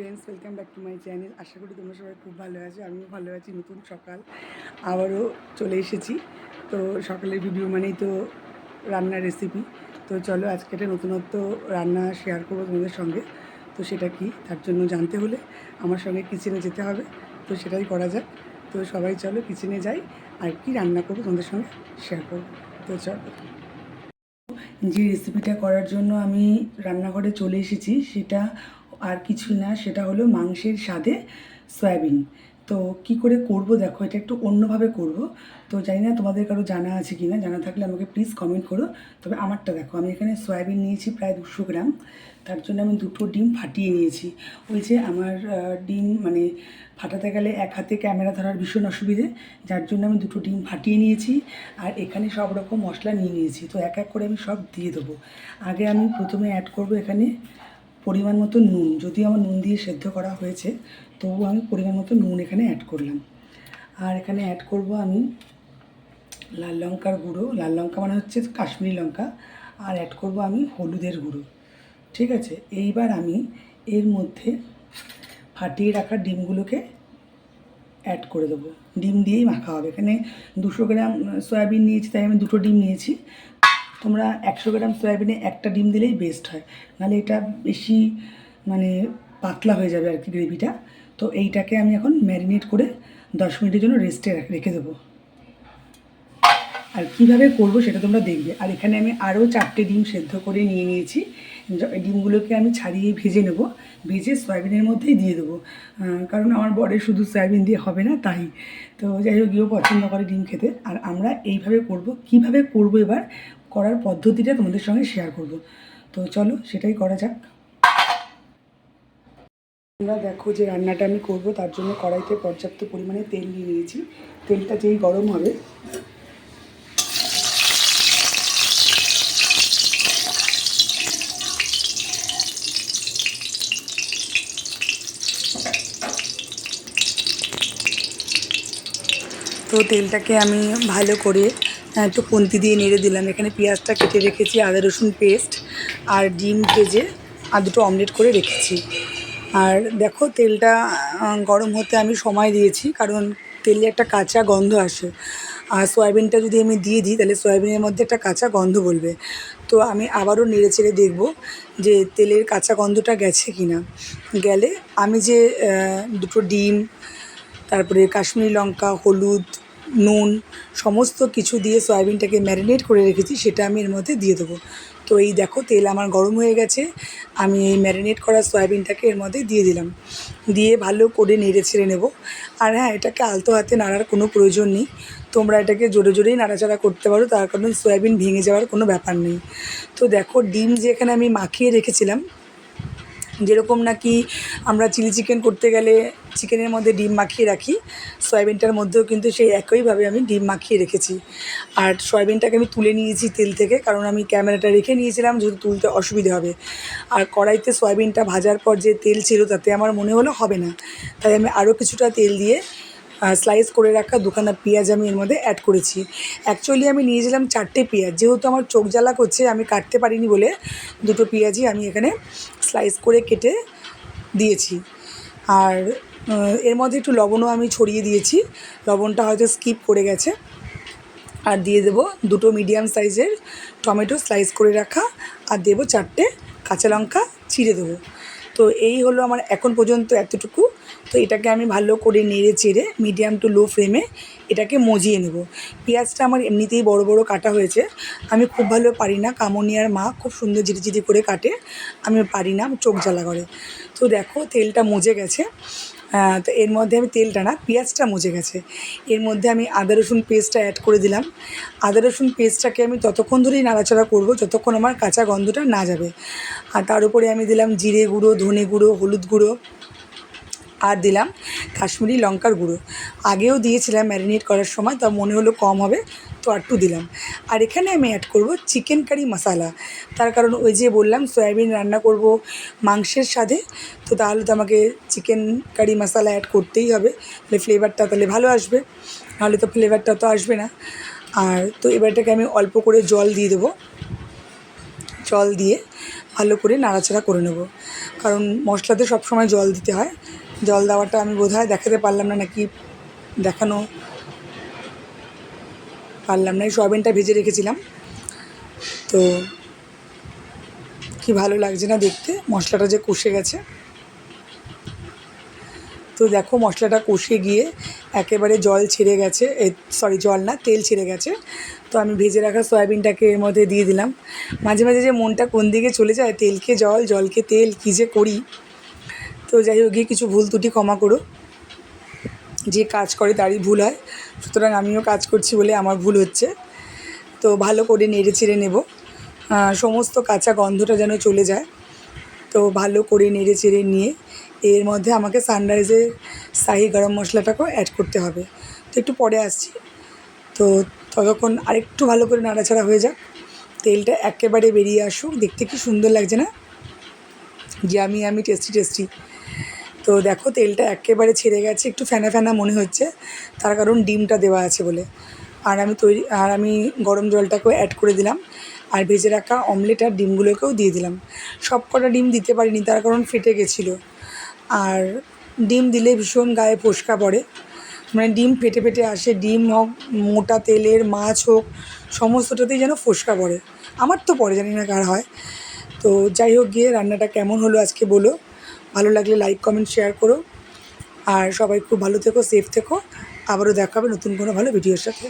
Friends welcome back to my channel আশা করি তোমরা সবাই খুব ভালো আছো, আমিও ভালো আছি, নতুন সকাল। আবারও চলে এসেছি। তো সকালের ভিডিও মানেই তো রান্নার রেসিপি তো চলো আজকে একটা নতুনত্ব রান্না শেয়ার করব তোমাদের সঙ্গে। তো সেটা কি? তার জন্য জানতে হলে আমার সঙ্গে কিচেনে যেতে হবে। তো সেটাই করা যাক। তো সবাই চলো কিচেনে যাই আর কি রান্না করব তোমাদের সঙ্গে শেয়ার করব। তো চলো। যে রেসিপিটা করার জন্য আমি রান্নাঘরে চলে এসেছি, সেটা আর কিছুই না, সেটা হলো মাংসের স্বাদে সয়াবিন। তো কি করে করব দেখো, এটা একটু অন্যভাবে করব। তো জানি না তোমাদের কারও জানা আছে কি না জানা থাকলে আমাকে প্লিজ কমেন্ট করো। তবে আমারটা দেখো, আমি এখানে সয়াবিন নিয়েছি প্রায় দুশো গ্রাম। তার জন্য আমি দুটো ডিম ফাটিয়ে নিয়েছি। ওই যে আমার ডিম মানে ফাটাতে গেলে এক হাতে ক্যামেরা ধরার ভীষণ অসুবিধে, যার জন্য আমি দুটো ডিম ফাটিয়ে নিয়েছি। আর এখানে সব রকম মশলা নিয়ে নিয়েছি। তো এক এক করে আমি সব দিয়ে দেবো। আগে আমি প্রথমে অ্যাড করব এখানে পরিমাণ মতো নুন, যদিও আমার নুন দিয়ে সেদ্ধ করা হয়েছে, তবুও আমি পরিমাণ মতো নুন এখানে অ্যাড করলাম। আর এখানে অ্যাড করব আমি লাল লঙ্কার গুঁড়ো। লাল লঙ্কা মানে হচ্ছে কাশ্মীরি লঙ্কা। আর অ্যাড করব আমি হলুদের গুঁড়ো। ঠিক আছে? এইবার আমি এর মধ্যে ফাটিয়ে রাখা ডিমগুলোকে অ্যাড করে দেবো। ডিম দিয়েই মাখা হবে। এখানে দুশো গ্রাম সয়াবিন নিয়েছি, তাই আমি দুটো ডিম নিয়েছি। তোমরা একশো গ্রাম সয়াবিনে একটা ডিম দিলেই বেস্ট হয়। নাহলে এটা বেশি মানে পাতলা হয়ে যাবে আর কি গ্রেভিটা তো এইটাকে আমি এখন ম্যারিনেট করে দশ মিনিটের জন্য রেস্টে রেখে দেবো। আর কীভাবে করব সেটা তোমরা দেখবে। আর এখানে আমি আরও চারটে ডিম সেদ্ধ করে নিয়ে নিয়েছি। ডিমগুলোকে আমি ছাড়িয়ে ভেজে নেব। ভেজে সয়াবিনের মধ্যেই দিয়ে দেবো। কারণ আমার বরের শুধু সয়াবিন দিয়ে হবে না, তাই। তো যাই হোক গিয়েও পছন্দ করে ডিম খেতে। আর আমরা এইভাবে করব। কীভাবে করব এবার করার পদ্ধতিটা তোমাদের সঙ্গে শেয়ার করব। তো চলো, সেটাই করা যাক। তোমরা দেখো যে রান্নাটা আমি করব, তার জন্য কড়াইতে পর্যাপ্ত পরিমাণে তেল নিয়ে নিয়েছি। তেলটা যেই গরম হবে, তো তেলটাকে আমি ভালো করে একটু কন্তি দিয়ে নেড়ে দিলাম। এখানে পেঁয়াজটা কেটে রেখেছি, আদা, রসুন পেস্ট আর ডিম ভেজে আর দুটো অমলেট করে রেখেছি। আর দেখো, তেলটা গরম হতে আমি সময় দিয়েছি, কারণ তেলে একটা কাঁচা গন্ধ আসে। আর সয়াবিনটা যদি আমি দিয়ে দিই, তাহলে সয়াবিনের মধ্যে একটা কাঁচা গন্ধ বলবে। তো আমি আবারও নেড়ে চেড়ে দেখব যে তেলের কাঁচা গন্ধটা গেছে কি না গেলে আমি যে দুটো ডিম, তারপরে কাশ্মীরি লঙ্কা, হলুদ নুন, সমস্ত কিছু দিয়ে সয়াবিনটাকে ম্যারিনেট করে রেখেছি, সেটা আমি এর মধ্যে দিয়ে দেবো। তো এই দেখো, তেল আমার গরম হয়ে গেছে, আমি এই ম্যারিনেট করা সয়াবিনটাকে এর মধ্যে দিয়ে দিলাম। দিয়ে ভালো করে নেড়ে ছেড়ে নেব। আর হ্যাঁ এটাকে আলতো হাতে নাড়ার কোনো প্রয়োজন নেই। তোমরা এটাকে জোরে জোরেই নাড়াচাড়া করতে পারো, তার কারণ সয়াবিন ভেঙে যাওয়ার কোনো ব্যাপার নেই। তো দেখো, ডিম যে এখানে আমি মাখিয়ে রেখেছিলাম যেরকম নাকি আমরা চিলি চিকেন করতে গেলে চিকেনের মধ্যে ডিম মাখিয়ে রাখি, সয়াবিনটার মধ্যেও কিন্তু সেই একইভাবে আমি ডিম মাখিয়ে রেখেছি। আর সয়াবিনটাকে আমি তুলে নিয়েছি তেল থেকে, কারণ আমি ক্যামেরাটা রেখে নিয়েছিলাম যেহেতু তুলতে অসুবিধে হবে। আর কড়াইতে সয়াবিনটা ভাজার পর যে তেল ছিল তাতে আমার মনে হলো হবে না। তাই আমি আরও কিছুটা তেল দিয়ে স্লাইস করে রাখা দুখানা পেঁয়াজ আমি এর মধ্যে অ্যাড করেছি। অ্যাকচুয়ালি আমি নিয়েছিলাম চারটে পেঁয়াজ, যেহেতু আমার চোখ জ্বালা করছে, আমি কাটতে পারিনি বলে দুটো পেঁয়াজই আমি এখানে স্লাইস করে কেটে দিয়েছি। আর এর মধ্যে একটু লবণও আমি ছড়িয়ে দিয়েছি। লবণটা হয়তো স্কিপ করে গেছে। আর দিয়ে দেবো দুটো মিডিয়াম সাইজের টমেটো স্লাইস করে রাখা। আর দেবো চারটে কাঁচা লঙ্কা ছিঁড়ে দেবো। তো এই হলো আমার এখন পর্যন্ত এতটুকু। তো এটাকে আমি ভালো করে নেড়ে চেড়ে মিডিয়াম টু লো ফ্লেমে এটাকে মজিয়ে নেব। পেঁয়াজটা আমার এমনিতেই বড় বড় কাটা হয়েছে। আমি খুব ভালো পারি না কামনিয়ার মা খুব সুন্দর জিরি জিরি করে কাটে। আমি পারি না, চোখ জ্বালা করে। তো দেখো তেলটা মজে গেছে। তো এর মধ্যে আমি তেলটা না, পেঁয়াজটা মজে গেছে। এর মধ্যে আমি আদা, রসুন পেস্টটা অ্যাড করে দিলাম। আদা, রসুন পেস্টটাকে আমি ততক্ষণ ধরেই নাড়াচাড়া করব যতক্ষণ আমার কাঁচা গন্ধটা না যাবে। আর তার উপরে আমি দিলাম জিরে গুঁড়ো, ধনে গুঁড়ো, হলুদ গুঁড়ো। আর দিলাম কাশ্মীরি লঙ্কার গুঁড়ো। আগেও দিয়েছিলাম ম্যারিনেট করার সময় তা মনে হলো কম হবে, তো আরটু দিলাম। আর এখানে আমি অ্যাড করব চিকেন কারি মশালা তার কারণ ওই যে বললাম সয়াবিন রান্না করব মাংসের সাথে তো তাহলে তো আমাকে চিকেন কারি মশালা অ্যাড করতেই হবে। তাহলে ফ্লেভারটা তাহলে ভালো আসবে, নাহলে তো ফ্লেভারটা তো আসবে না। আর তো এবারটাকে আমি অল্প করে জল দিয়ে দেবো। জল দিয়ে ভালো করে নাড়াচাড়া করে নেব। কারণ মশলাতে সবসময় জল দিতে হয়। জল দেওয়াটা আমি বোধহয় দেখাতে পারলাম না, নাকি দেখানো পারলাম না। এই সয়াবিনটা ভেজে রেখেছিলাম। তো কি ভালো লাগছে না দেখতে? মশলাটা যে কষে গেছে। তো দেখো, মশলাটা কষে গিয়ে একেবারে জল ছেড়ে গেছে। সরি জল না, তেল ছেড়ে গেছে। তো আমি ভেজে রাখা সয়াবিনটাকে এর মধ্যে দিয়ে দিলাম। মাঝে মাঝে যে মনটা কোন দিকে চলে যায়, তেলকে জল, জলকে তেল, কী যে করি তো যাই হোক, গিয়ে কিছু ভুল ত্রুটি ক্ষমা করো। যে কাজ করে তারই ভুল হয়। সুতরাং আমিও কাজ করছি বলে আমার ভুল হচ্ছে। তো ভালো করে নেড়ে চেড়ে নেব। সমস্ত কাঁচা গন্ধটা যেন চলে যায়। তো ভালো করে নেড়ে চেড়ে নিয়ে এর মধ্যে আমাকে সানরাইজের শাহি গরম মশলাটাকেও অ্যাড করতে হবে। তো একটু পরে আসছি। তো ততক্ষণ আরেকটু ভালো করে নাড়াচাড়া হয়ে যাক। তেলটা একেবারে বেরিয়ে আসুক। দেখতে কি সুন্দর লাগছে না? আমি আমি টেস্টি টেস্টি তো দেখো, তেলটা একেবারে ছেড়ে গেছে, একটু ফেনা ফেনা মনে হচ্ছে। তার কারণ ডিমটা দেওয়া আছে বলে। আর আমি তৈরি, আর আমি গরম জলটাকেও অ্যাড করে দিলাম। আর ভেজে রাখা অমলেট আর ডিমগুলোকেও দিয়ে দিলাম। সব কটা ডিম দিতে পারিনি, তার কারণ ফেটে গেছিল। আর ডিম দিলে ভীষণ গায়ে ফোসকা পড়ে। মানে ডিম ফেটে ফেটে আসে, ডিম হোক, মোটা তেলের মাছ হোক, সমস্তটাতেই যেন ফোসকা পড়ে। আমার তো পড়ে, জানি না কার হয়। তো যাই হোক, গিয়ে রান্নাটা কেমন হলো আজকে বলো। ভালো লাগলে লাইক কমেন্ট শেয়ার করো। আর সবাই খুব ভালো থেকো সেফ থেকো। আবারও দেখাবে নতুন কোনো ভালো ভিডিওর সাথে।